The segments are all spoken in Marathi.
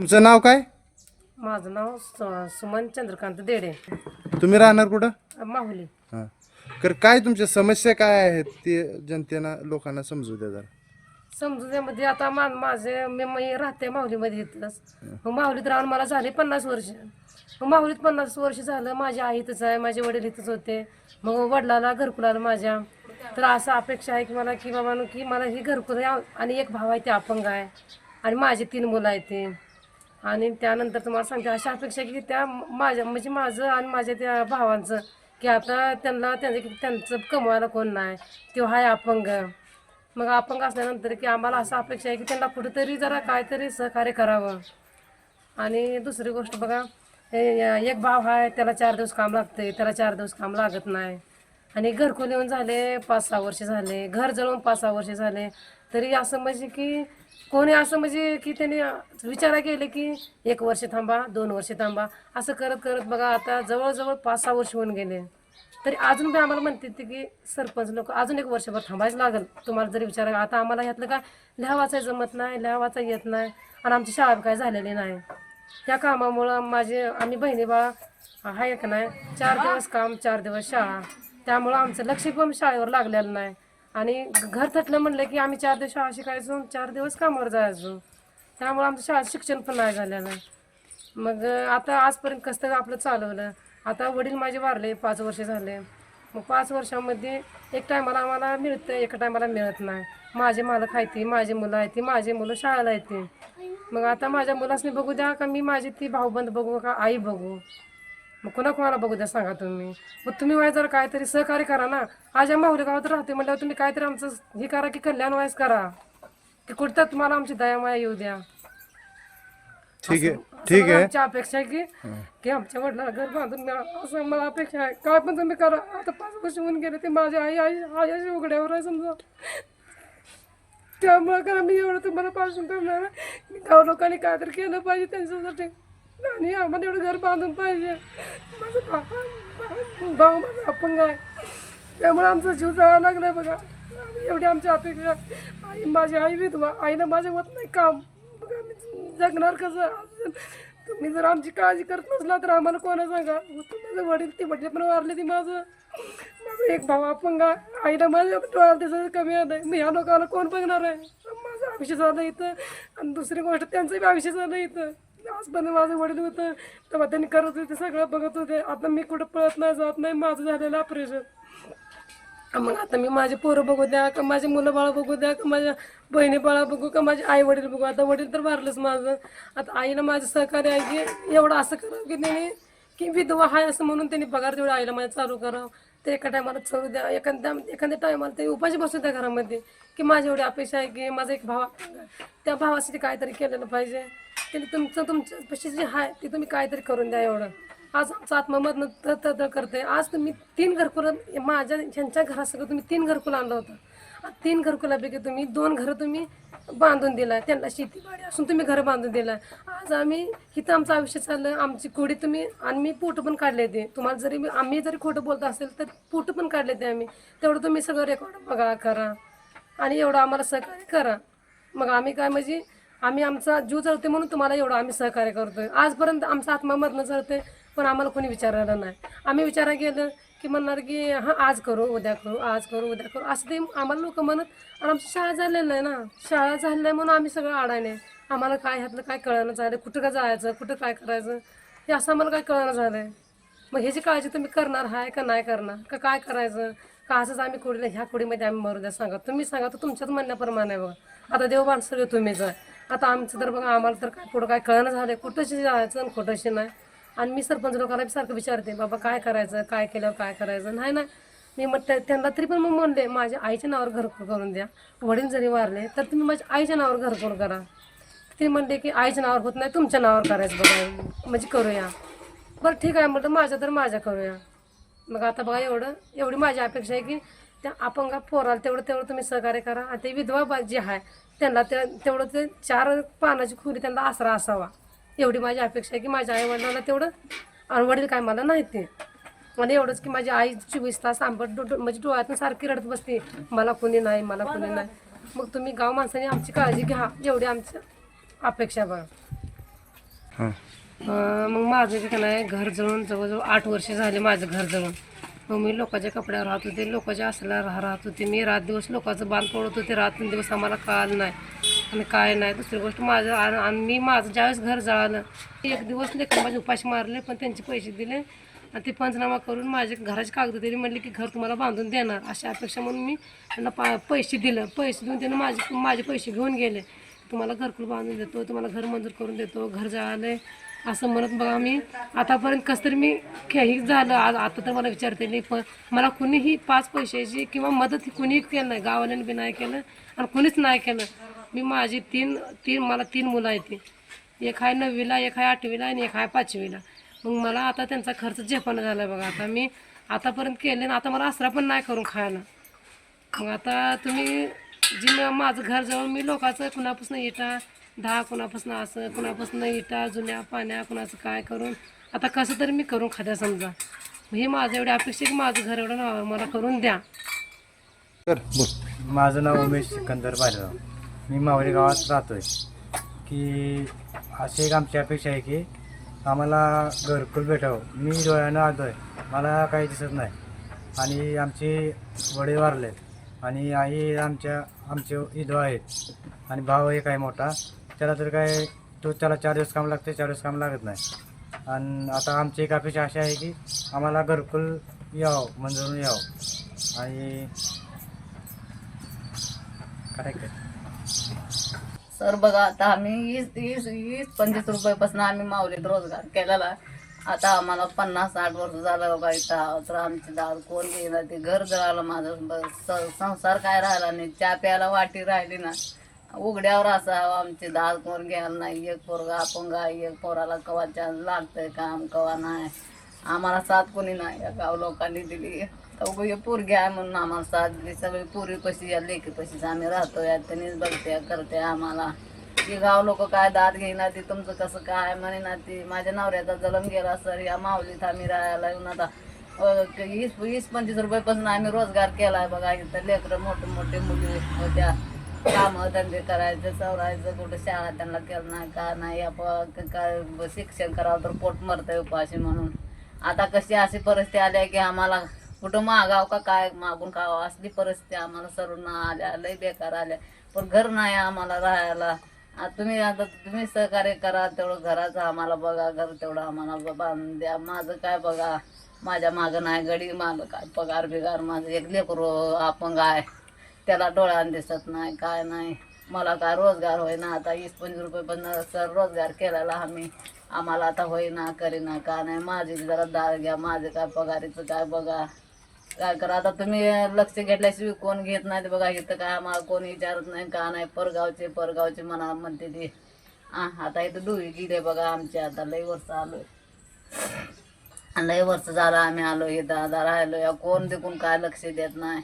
तुमचं नाव काय? माझं नाव सु- सुमन चंद्रकांत देडे. तुम्ही राहणार कुठं? माहुली. हां. तर काय तुमच्या समस्या काय आहेत ते जनतेना लोकांना समजू द्या जरा. समजुद्यामध्ये आता मा माझे मी मी राहते माहुलीमध्ये इथलंच मग माहुलीत राहून मला झाले पन्नास वर्ष. मग माहुलीत पन्नास वर्ष झालं माझी आई इथंच आहे माझे वडील इथंच होते. मग वडिलाला घरकुलाला माझ्या. तर असं अपेक्षा आहे की मला की बाबा की मला ही घरकुल आहे आणि एक भाव आहे ते अपंग आहे. आणि माझे तीन मुलं आहेत ते. आणि त्यानंतर तुम्हाला सांगते अशा अपेक्षा आहे की त्या माझ्या म्हणजे माझं आणि माझ्या त्या भावांचं की आता त्यांना त्यांचं त्यांचं कमवायला कोण नाही तो हाय अपंग. मग अपंग असल्यानंतर की आम्हाला असं अपेक्षा आहे की त्यांना कुठंतरी जरा काहीतरी सहकार्य करावं. आणि दुसरी गोष्ट बघा हे एक भाव आहे त्याला चार दिवस काम लागते त्याला चार दिवस काम लागत नाही. आणि घरकुल येऊन झाले पाच सहा वर्ष झाले घर जळून पाच सहा वर्ष झाले तरी असं म्हणजे की कोणी असं म्हणजे की त्याने विचार केले की एक वर्ष थांबा दोन वर्ष थांबा. असं करत करत बघा आता जवळजवळ पाच सहा वर्ष होऊन गेले. तरी अजून बी आम्हाला म्हणते ते की सरपंच लोक अजून एक वर्षभर थांबायच लागेल. तुम्हाला जरी विचारा आता आम्हाला ह्यातलं काय लिहा वाचाय जमत नाही लिहा वाचा येत नाही आणि आमची शाळा काय झालेली नाही. त्या कामामुळं माझे आम्ही बहिणी बा आहे का नाही चार दिवस काम चार दिवस शाळा. त्यामुळं आमचं लक्ष पण शाळेवर लागलेलं नाही. आणि घर थटलं म्हणलं की आम्ही चार दिवस शाळा शिकायचो चार दिवस कामावर जायचो. त्यामुळं आमचं शाळा शिक्षण पण नाही झालेलं. मग आता आजपर्यंत कसं आपलं चालवलं. आता वडील माझे वारले पाच वर्ष झाले. मग पाच वर्षामध्ये एक टायमाला आम्हाला मिळतं एका टायमाला मिळत नाही. माझे मालक आहेत ती माझी मुलं आहेत ती माझी मुलं शाळेला येते. मग आता माझ्या मुलासनी बघू द्या का मी माझी ती भाऊबंद बघू का आई बघू. मग कोणा कोणाला बघू द्या सांगा तुम्ही. मग तुम्ही वाय जर काहीतरी सहकार्य करा ना आज या माहुली गावात राहते म्हटल्यावर तुम्ही काहीतरी आमचं हे करा की कल्याण वाईस करा. की कुठं तुम्हाला आमची दयामाया येऊ द्या. ठीक आहे ठीक आहे. आमची अपेक्षा आहे की की आमच्या वडिलांना घर बांधून द्या. असं मला अपेक्षा आहे. काय पण तुम्ही करा. आता पाच वर्ष होऊन गेले ते माझी आई आई आयाच्या उघड्यावर आहे समजा. त्यामुळं करा मी एवढं तुम्हाला पासून करणार आहे. गाव लोकांनी काहीतरी केलं पाहिजे त्यांच्यासाठी. आणि आम्हाला एवढं घर बांधून पाहिजे. माझं बाबा भाऊ माझा अपंग आहे. त्यामुळे आमचा जीव जायला लागलाय बघा. एवढी आमची अपेक्षा आई माझी आई विधवा. आईनं माझ्या होत नाही काम. बघा मी जगणार कसं? तुम्ही जर आमची काळजी करत नसला तर आम्हाला कोणा सांगा? माझं वडील ती वडील पण वारले ती माझं. माझं एक भाऊ अपंग आहे. आईला माझ्या डोळ्यात दिसायचं कमी आलं मी ह्या लोकांना कोण बघणार आहे? माझं आयुष्य झालं इथं. आणि दुसरी गोष्ट त्यांचं बी आयुष्य झालं इथं. आजपर्यंत माझं वडील होतं. तेव्हा त्यांनी करत होते सगळं बघत होते. आता मी कुठं पळत नाही जात नाही माझं झालेलं ऑपरेशन मग आता मी माझे पोरं बघू द्या का माझे मुलं बाळा बघू द्या का माझ्या बहिणी बाळा बघू का माझे आई वडील बघू. आता वडील तर वारलंच माझं. आता आईनं माझं सहकार्य आहे की एवढं असं करावं की त्याने की विधवा आहे असं म्हणून त्यांनी पगार तेवढं आईला माझ्या चालू करावं. ते एका टायमाला चढू द्या. एखाद्या एखाद्या टायमाला ते उपाशी बसू द्या घरामध्ये की माझी एवढी अपेक्षा आहे की माझा एक भाव त्या भावासाठी काहीतरी केलेलं पाहिजे. त्यांनी तुमचं तुमच्या पशी जे आहे ते तुम्ही काहीतरी करून द्या एवढं. आज आमचं आत्ममधनं तर तर तर करते आज तुम्ही तीन घरकुलं माझ्या ह्यांच्या घरासकट तुम्ही तीन घरकुलं आणलं होतं. तीन घरकुलापैकी तुम्ही दोन घरं तुम्ही बांधून दिला त्यांना शेतीवाडी असून तुम्ही घरं बांधून दिला आज आम्ही इथं आमचं आयुष्य चाललं आमची कोडी तुम्ही आणि मी पोटं पण काढले ते. तुम्हाला जरी मी- आम्ही जरी खोटं बोलत असेल तर पोटं पण काढले ते आम्ही. तेवढं तुम्ही सगळं रेकॉर्ड बघा करा. आणि एवढं आम्हाला सहकार्य करा. मग आम्ही काय म्हणजे आम्ही आमचा जीव जळते म्हणून तुम्हाला एवढं आम्ही सहकार्य करतोय. आजपर्यंत आमचा आत्मामधनं जळते पण आम्हाला कोणी विचारायला नाही. आम्ही विचारायला गेलं की म्हणणार की हां आज करू उद्या करू आज करू उद्या करू. असं ते आम्हाला लोक म्हणत आणि आमची शाळा झालेलं आहे ना शाळा झालेलं आहे म्हणून आम्ही सगळं अडायने आम्हाला काय ह्यातलं काय कळणं झालं कुठं का जायचं कुठं काय करायचं हे असं आम्हाला काय कळणं झालं आहे मग ह्याची काळजी तुम्ही करणार आहे का नाही करणार का काय करायचं का असंच आम्ही कुडीला ह्या कुडीमध्ये आम्ही मरू द्या सांगा. तुम्ही सांगा तर तुमच्याच म्हणण्याप्रमाणे आहे बघा. आता देव माणसं तुम्हीच आहे. आता आमचं तर बघा आम्हाला तर काय पुढं काय कळणं झालं कुठंशी जायचं आणि कुठंशी नाही. आणि मी सरपंच लोकांना सारखं विचारते बाबा काय करायचं? काय केल्यावर काय करायचं? नाही ना मी मग त्या- त्यांना तरी पण मग म्हणले माझ्या आईच्या नावावर घरकुल करून द्या. वडील जरी वारले तर तुम्ही माझ्या आईच्या नावावर घरकुल करा. ते म्हणले की आईच्या नावावर होत नाही तुमच्या नावावर करायचं बघा. म्हणजे करूया. बरं ठीक आहे. म्हटलं माझ्या तर माझ्या करूया. मग आता बघा एवढं एवढी माझी अपेक्षा आहे की त्या अपंगा पोराला तेवढं तेवढं तुम्ही सहकार्य करा. आणि ते विधवा बा जे आहे त्यांना ते तेवढं ते चार पानाची खोली त्यांना आसरा असावा. एवढी माझी अपेक्षा आहे की माझ्या आई वडिलांना तेवढं आणि वडील काय मला नाही ते. आणि एवढंच की माझी आई चोवीस तास आंबट म्हणजे डोळ्यातून सारखी रडत बसते. मला कोणी नाही मला कोणी नाही. मग तुम्ही गाव माणसाने आमची काळजी घ्या. एवढी आमची अपेक्षा बघा मग माझं बी का नाही घर जळून जवळजवळ आठ वर्ष झाले माझं घर जळून मग मी लोकांच्या कपड्यावर राहत होते. लोकांच्या असल्या राह राहत होते. मी रात दिवस लोकांचं बांध पडत होते. रात दिवस आम्हाला कळालं नाही. आणि काय नाही. दुसरी गोष्ट माझं आणि आणि मी माझं ज्यावेळेस घर जाळलं एक दिवस लेखन माझे उपाशी मारले पण त्यांचे पैसे दिले आणि ते पंचनामा करून माझे घराची कागद त्यांनी म्हणले की घर तुम्हाला बांधून देणार. अशा अपेक्षा म्हणून मी त्यांना पा पैसे दिलं. पैसे देऊन त्यांना माझे माझे पैसे घेऊन गेले. तुम्हाला घरकुल बांधून देतो तुम्हाला घर मंजूर करून देतो घर जाळलं असं म्हणत बघा मी आतापर्यंत कसं तरी मी काही झालं आज आता तर मला विचारते नाही पण मला कुणीही पाच पैशाची किंवा मदत ही कुणीही केलं नाही गावाल्याने बी नाही केलं आणि कुणीच नाही केलं. मी माझी तीन तीन मला तीन मुलं आहेत एक आहे नववीला एक आहे आठवीला आणि एक आहे पाचवीला. मग मला आता त्यांचा खर्च झेपणं झाला बघा. आता मी आतापर्यंत केले ना आता मला आसरा पण नाही करून खायला. मग आता तुम्ही जी माझं घर जवळ मी लोकांचं कुणापासून येता दहा कुणापासून असं कुणापासून इटा जुन्या पाण्या कुणाचं काय करून. आता कसं तरी मी करून खाद्या समजा. हे माझं एवढी अपेक्षा की माझं घर एवढं नाव मला करून द्या. तर बोल. माझं नाव उमेश सिकंदर बारेराव मी मावळी गावात राहतो आहे की अशी एक आमची अपेक्षा आहे की आम्हाला घरकुल भेटावं. मी डोळ्यानं आलो आहे मला काही दिसत नाही. आणि आमचे वडील वारले आणि आई आमच्या आमचे विधवा आहेत. आणि भाऊ एक आहे मोठा. त्याला तर काय तो त्याला चार दिवस काम लागते चार दिवस काम लागत नाही. आणि आता आमची एक अपेक्षा अशी आहे की आम्हाला घरकुल यावं मंजुरून यावं. आणि काय सर बघा आता आम्ही वीस वीस वीस पंचवीस रुपयापासून आम्ही माऊलीत रोजगार केलेला. आता आम्हाला पन्नास साठ वर्ष झालं बघा इथं तर आमची दार कोण घेणार ते घर जळालं माझं संसार काय राहिला नाही. चहा प्यायला वाटी राहिली ना. उघड्यावर असावं आमची दार कोण घ्यायला नाही एक पोरगा अपंग एक पोराला कवा चान्स लागतंय काम कवा नाही. आम्हाला साथ कोणी नाही या गाव लोकांनी दिली. तर हे पोरगी आहे म्हणून आम्हाला साथ दिली. सगळी पोरी पशी या लेकी पशीच आम्ही राहतो या त्यांनीच बघते करते आम्हाला. की गाव लोक काय दाद घेईना ती तुमचं कसं काय म्हणे ना ती माझ्या नवऱ्याचा जलम गेला सर या माऊलीत आम्ही राहायला येऊन आता वीस वीस पंचवीस रुपयापासून आम्ही रोजगार केला आहे बघा इथं लेकरं मोठे मोठे मुली होत्या. कामं धंदे करायचं चवरायचं कुठं शाळा त्यांना केलं नाही का नाही आपण काय शिक्षण करावं तर पोट मरतंय उपाशी म्हणून. आता कशी अशी परिस्थिती आली आहे की आम्हाला कुठं मागाव का काय मागून खावं? असली परिस्थिती आम्हाला सर्व आल्या लय बेकार आल्या. पण घर नाही आम्हाला राहायला. आता तुम्ही आता तुम्ही सहकार्य करा तेवढं घराचं आम्हाला बघा घर तेवढं आम्हाला बांधून द्या. माझं काय बघा? माझ्या मागं नाही गडी मागं काय पगार बिगार माझं एक लेकरू अपंग आहे. त्याला डोळ्यानं दिसत नाही काय नाही. मला काय रोजगार होईना आता वीस पंचवीस रुपये पण सर रोजगार केलेला आम्ही. आम्हाला आता होईना करीना का नाही. माझी जरा दाळ घ्या माझे काय पगारीचं काय बघा. काय करा आता तुम्ही लक्ष घेतल्याशिवाय कोण घेत नाही ते बघा. इथं काय आम्हाला कोण विचारत नाही का नाही. परगावचे परगावचे म्हणा म्हणते ते. हां आता इथं डुई गेले बघा आमच्या आता लई वर्ष आलो लई वर्ष झालं आम्ही आलो इथं. आता राहिलो या कोण देखून काय लक्ष देत नाही.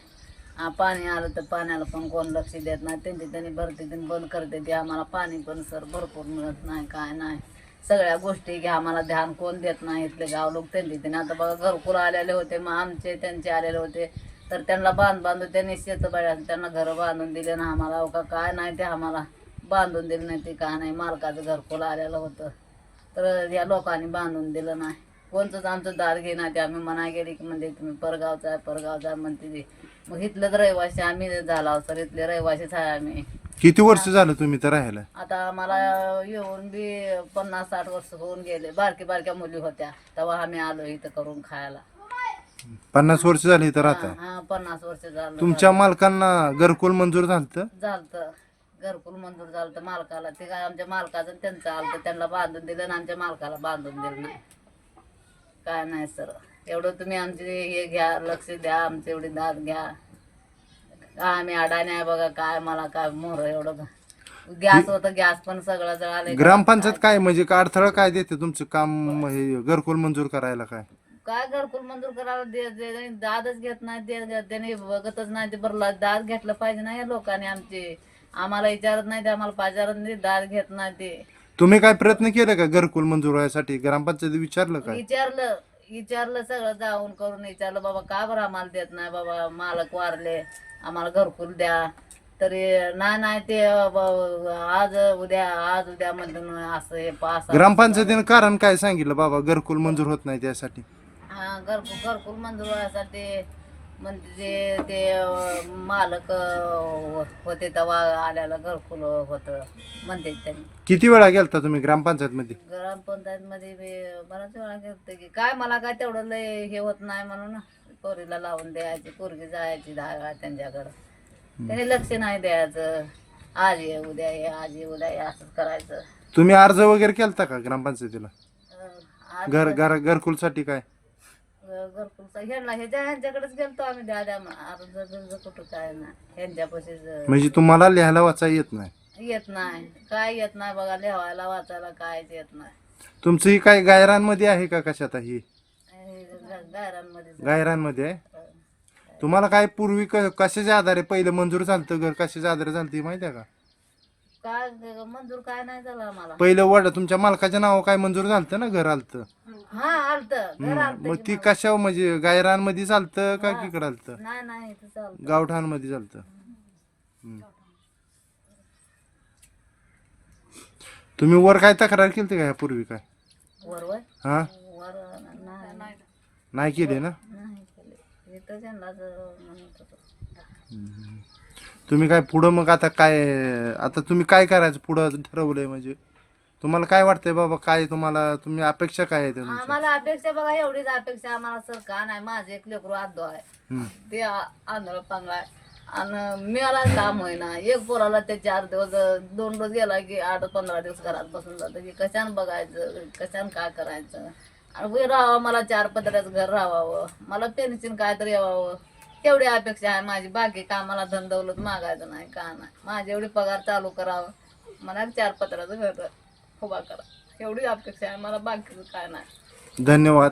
आ, पाणी आलं तर पाण्याला पण कोण लक्ष देत नाही. त्यांची त्यांनी भरते त्यांनी बंद करते ते. आम्हाला पाणी पण सर भरपूर मिळत नाही काय नाही. सगळ्या गोष्टी घ्या आम्हाला ध्यान कोण देत नाही इथले गाव लोक. त्यांची त्यांनी आता बघा घरकुल आलेले होते मग आमचे त्यांचे आलेले होते. तर त्यांना बांध बांधून त्यांनी शेत त्यांना घरं बांधून दिले ना आम्हाला. अहो का काय नाही ते आम्हाला बांधून दिलं नाही ते काय नाही. मालकाचं घरकुल आलेलं होतं. तर या लोकांनी बांधून दिलं नाही. कोणतंच आमचं दार घेणार ते आम्ही मना गेली की म्हणजे तुम्ही परगावचा आहे परगावचा आहे म्हणते ते. मग इथलंच रहिवासी आम्ही झाला सर इथले रहिवासीच आहे आम्ही. किती वर्ष झालं तुम्ही तर राहायला? आता आम्हाला येऊन बी पन्नास साठ वर्ष होऊन गेले. बारकी बारक्या मुली होत्या. तेव्हा आम्ही आलो इथं करून खायला. पन्नास वर्ष झाली तर हा पन्नास वर्ष झालं. तुमच्या मालकांना घरकुल मंजूर झालं झालतं. घरकुल मंजूर झालं मालकाला. ते काय आमच्या मालकाचं आणि त्यांचं आलं त्यांना बांधून दिलं आणि आमच्या मालकाला बांधून दिलं नाही. काय नाही सर. एवढं तुम्ही आमचे हे घ्या लक्ष द्या आमची एवढी दाद घ्या. काय आम्ही अडाणी आहे बघा काय मला काय मोर एवढं. गॅस होतं गॅस पण सगळं जळालं ग्रामपंचायत काय म्हणजे का अडथळा काय देते तुमचं काम? हे घरकुल मंजूर करायला काय? काय घरकुल मंजूर करायला दे दे- दादच घेत नाही ते त्याने बघतच नाही ते बरं दाद घेतलं पाहिजे ना या लोकांनी आमचे. आम्हाला विचारत नाही ते आम्हाला पाजारत नाही दाद घेत नाही ते. तुम्ही काय प्रयत्न केले का घरकुल मंजूर व्हायसाठी? ग्रामपंचायत विचारलं काय विचारलं विचारलं सगळं जाऊन करून विचारलं बाबा का बरं आम्हाला देत नाही? बाबा मालक वारले आम्हाला घरकुल द्या. तरी नाही नाही ते ब- आज उद्या आज उद्या म्हणून असं हे पास ग्रामपंचायतीनं कारण काय सांगितलं? बाबा घरकुल मंजूर होत नाही त्यासाठी. हा घरकुल घरकुल मंजूर व्हायसाठी म्हणजे ते मालक होते तेव्हा आल्याला घरकुल होतं म्हणते त्यांनी. किती वेळा गेलता तुम्ही ग्रामपंचायत मध्ये ग्रामपंचायत मध्ये बराच वेळा घेतलं की काय मला काय तेवढं लय हे होत नाही म्हणून पोरीला लावून द्यायची पोरगी जायची दहा त्यांच्याकडं. त्याने लक्ष नाही द्यायचं. आज ये उद्या ये आज ये उद्या ये असंच करायचं. तुम्ही अर्ज वगैरे केलता का ग्रामपंचायतीला? अं, आज घर घर घरकुलसाठी काय? घरकुलचा ह्यांना ह्याच्या ह्यांच्याकडेच गेलतो आम्ही द्या अर्ज बिर्ज कुठं काय नाही ह्यांच्यापाशीच म्हणजे तुम्हाला लिहायला वाचा येत नाही? येत नाही. काय येत नाही बघा लिहायला वाचायला कायच येत नाही. तुमचं ही काय गायरांमध्ये आहे का कशात आहे ही? हे ग- गायरांमध्ये गायरांमध्ये आहे? तुम्हाला काय पूर्वी क- कशाच्या आधारे पहिलं मंजूर झालं घर कशाच्या आधारे झालं ते माहिती आहे का? काय ग- मंजूर काय नाही झालं आम्हाला पहिलं वड तुमच्या मालकाच्या नाव काय मंजूर झालं ना घर आलतं? हा आलत. घर आलत मग ती कशा म्हणजे गायरांमध्ये चालतं का किकडं आलतं? नाही नाही इथं चालत. गावठाणमध्ये चालतं. हम्म. तुम्ही वर काय तक्रार केली का पूर्वी काय? वर वर हा? वर नाही. नाही केली ना? केले. इथं त्यांनाच म्हणत होतो. तुम्ही काय पुढं मग आता काय आता तुम्ही काय करायचं पुढं ठरवलंय म्हणजे? तुम्हाला काय वाटतंय बाबा काय तुम्हाला तुम्ही अपेक्षा काय आहे तुमची आम्हाला अपेक्षा बघा एवढीच अपेक्षा आम्हाला सर का नाही. माझे एक लेकरू आदो आहे. ते आंधळ पांगळा आहे. आणि मिळाला काम होईना. एक पोराला ते चार दिवस दोन रोज गेला की आठ पंधरा दिवस घरात बसून जातं की कशानं बघायचं कशानं काय करायचं? आणि राहावं मला चार पत्र्याचं घर राहावं. मला पेन्शन काय तरी यावं. तेवढी अपेक्षा आहे. माझी बाकी कामाला धंदवलत मागायचं नाही का नाही? माझे एवढी पगार चालू करावं. मला चार पत्राचं घर उभा करा. एवढी अपेक्षा आहे. मला बाकीचं काय नाही. धन्यवाद.